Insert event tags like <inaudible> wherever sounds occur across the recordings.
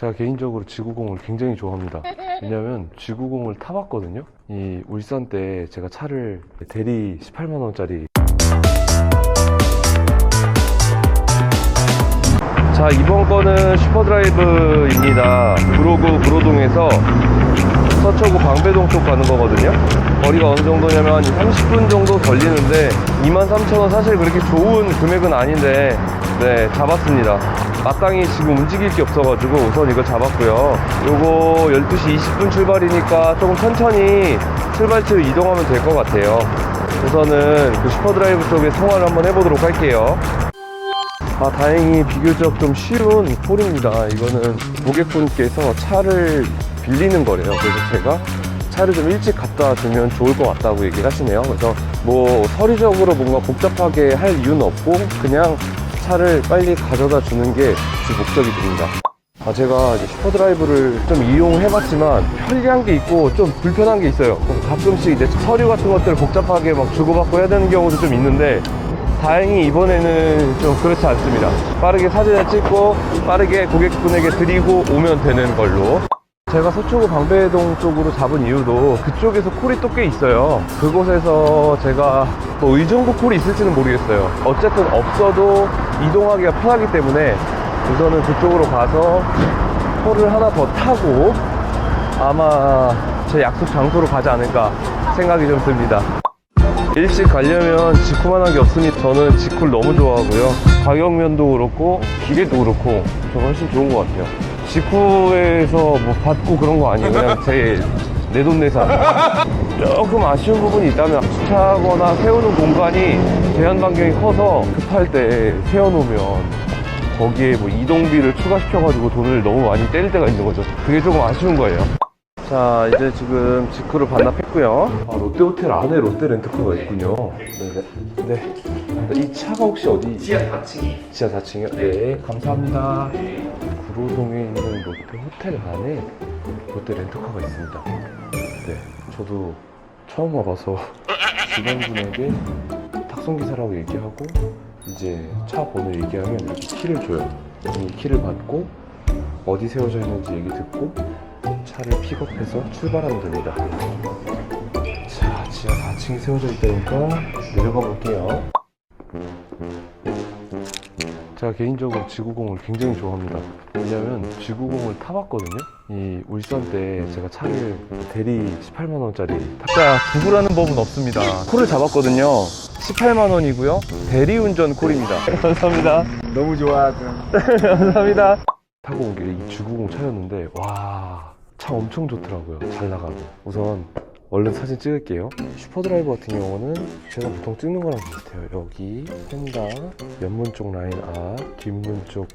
제가 개인적으로 지구공을 굉장히 좋아합니다. 왜냐면 지구공을 타봤거든요. 이 울산 때 제가 차를 대리 18만 원짜리 자 이번 거는 슈퍼드라이브입니다. 구로구 구로동에서 서초구 방배동 쪽 가는 거거든요. 거리가 어느 정도냐면 한 30분 정도 걸리는데 23,000원 사실 그렇게 좋은 금액은 아닌데 네 잡았습니다. 마땅히 지금 움직일 게 없어가지고 우선 이거 잡았고요. 요거 12시 20분 출발이니까 조금 천천히 출발지로 이동하면 될 것 같아요. 우선은 그 슈퍼드라이브 쪽에 통화를 한번 해보도록 할게요. 아, 다행히 비교적 좀 쉬운 홀입니다. 이거는 고객분께서 차를 빌리는 거래요. 그래서 제가 차를 좀 일찍 갖다 주면 좋을 것 같다고 얘기를 하시네요. 그래서 뭐 서류적으로 뭔가 복잡하게 할 이유는 없고 그냥 차를 빨리 가져다 주는 게주 목적이 됩니다. 아, 제가 이제 슈퍼드라이브를 좀 이용해 봤지만 편리한 게 있고 좀 불편한 게 있어요. 가끔씩 이제 서류 같은 것들을 복잡하게 막 주고받고 해야 되는 경우도 좀 있는데 다행히 이번에는 좀 그렇지 않습니다. 빠르게 사진을 찍고 빠르게 고객분에게 드리고 오면 되는 걸로. 제가 서초구 방배동 쪽으로 잡은 이유도 그쪽에서 콜이 또 꽤 있어요. 그곳에서 제가 뭐 의정부 콜이 있을지는 모르겠어요. 어쨌든 없어도 이동하기가 편하기 때문에 우선은 그쪽으로 가서 콜을 하나 더 타고 아마 제 약속 장소로 가지 않을까 생각이 좀 듭니다. 일찍 가려면 직구만한 게 없으니 저는 직구를 너무 좋아하고요. 가격 면도 그렇고 기계도 그렇고 저 훨씬 좋은 것 같아요. 직구에서 뭐 받고 그런 거 아니에요. 그냥 제 내돈내산. 조금 아쉬운 부분이 있다면 주차하거나 세우는 공간이 제한 반경이 커서 급할 때 세워놓으면 거기에 뭐 이동비를 추가시켜가지고 돈을 너무 많이 때릴 때가 있는 거죠. 그게 조금 아쉬운 거예요. 자, 이제 지금 직구를 반납했고요. 아, 롯데호텔 안에 롯데 렌트카가 있군요. 네, 네. 네. 이 차가 혹시 어디? 지하 4층이 지하 4층이요? 네, 감사합니다. 구로동에 있는 롯데 호텔 안에 롯데 렌트카가 있습니다. 네, 저도 처음 와봐서 <laughs> 직원분에게 탁송기사라고 얘기하고 이제 차 번호 얘기하면 이렇게 키를 줘요. 이 키를 받고 어디 세워져 있는지 얘기 듣고 차를 픽업해서 출발하면 됩니다. 자, 지하 4층이 세워져 있다니까 내려가 볼게요. 제가 개인적으로 지구공을 굉장히 좋아합니다. 왜냐면 지구공을 타봤거든요. 이 울산 때 제가 차를 대리 18만 원짜리 탁자 구구라는 법은 없습니다. 콜을 잡았거든요. 18만 원이고요. 대리운전 콜입니다. <laughs> 감사합니다. 너무 좋아하던 <laughs> 감사합니다. 타고 온게이 지구공 차였는데 와. 차 엄청 좋더라고요. 잘 나가고. 우선 얼른 사진 찍을게요. 슈퍼드라이브 같은 경우는 제가 보통 찍는 거랑 비슷해요. 여기 펜다 옆문 쪽 라인 앞, 뒷문 쪽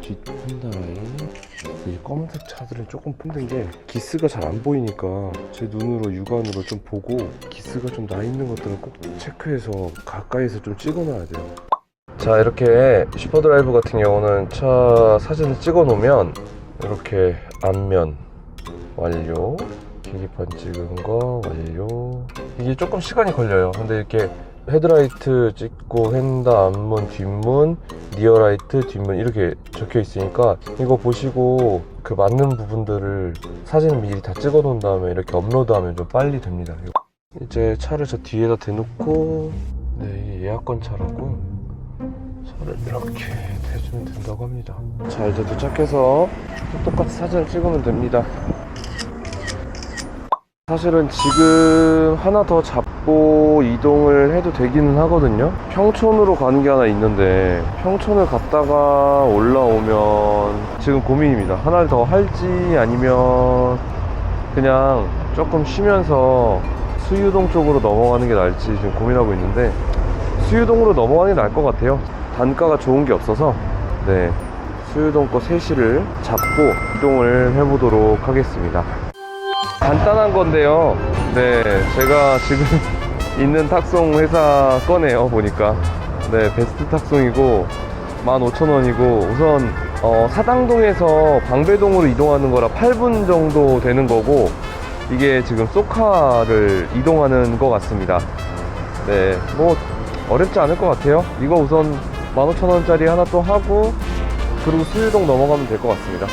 뒷 펜다 라인. 이 검은색 차들은 조금 힘든 게 기스가 잘 안 보이니까 제 눈으로 육안으로 좀 보고 기스가 좀 나 있는 것들은 꼭 체크해서 가까이서 좀 찍어놔야 돼요. 자 이렇게 슈퍼드라이브 같은 경우는 차 사진을 찍어 놓으면 이렇게 앞면 완료. 계기판 찍은 거 완료. 이게 조금 시간이 걸려요. 근데 이렇게 헤드라이트 찍고 휀다 앞문 뒷문 리어라이트 뒷문 이렇게 적혀 있으니까 이거 보시고 그 맞는 부분들을 사진 미리 다 찍어 놓은 다음에 이렇게 업로드하면 좀 빨리 됩니다. 이제 차를 저 뒤에다 대놓고 네 예약권 차라고 차를 이렇게 대주면 된다고 합니다. 자 이제 도착해서 똑같이 사진을 찍으면 됩니다 사실은 지금 하나 더 잡고 이동을 해도 되기는 하거든요. 평촌으로 가는 게 하나 있는데 평촌을 갔다가 올라오면 지금 고민입니다. 하나를 더 할지 아니면 그냥 조금 쉬면서 수유동 쪽으로 넘어가는 게 나을지 지금 고민하고 있는데 수유동으로 넘어가는 게 나을 것 같아요. 단가가 좋은 게 없어서 네 수유동 거 3시를 잡고 이동을 해보도록 하겠습니다. 간단한 건데요. 네, 제가 지금 <laughs> 있는 탁송 회사 꺼내요, 보니까. 네, 베스트 탁송이고, 15,000원이고, 우선, 어, 사당동에서 방배동으로 이동하는 거라 8분 정도 되는 거고, 이게 지금 소카를 이동하는 것 같습니다. 네, 뭐, 어렵지 않을 것 같아요. 이거 우선 15,000원짜리 하나 또 하고, 그리고 수유동 넘어가면 될 것 같습니다.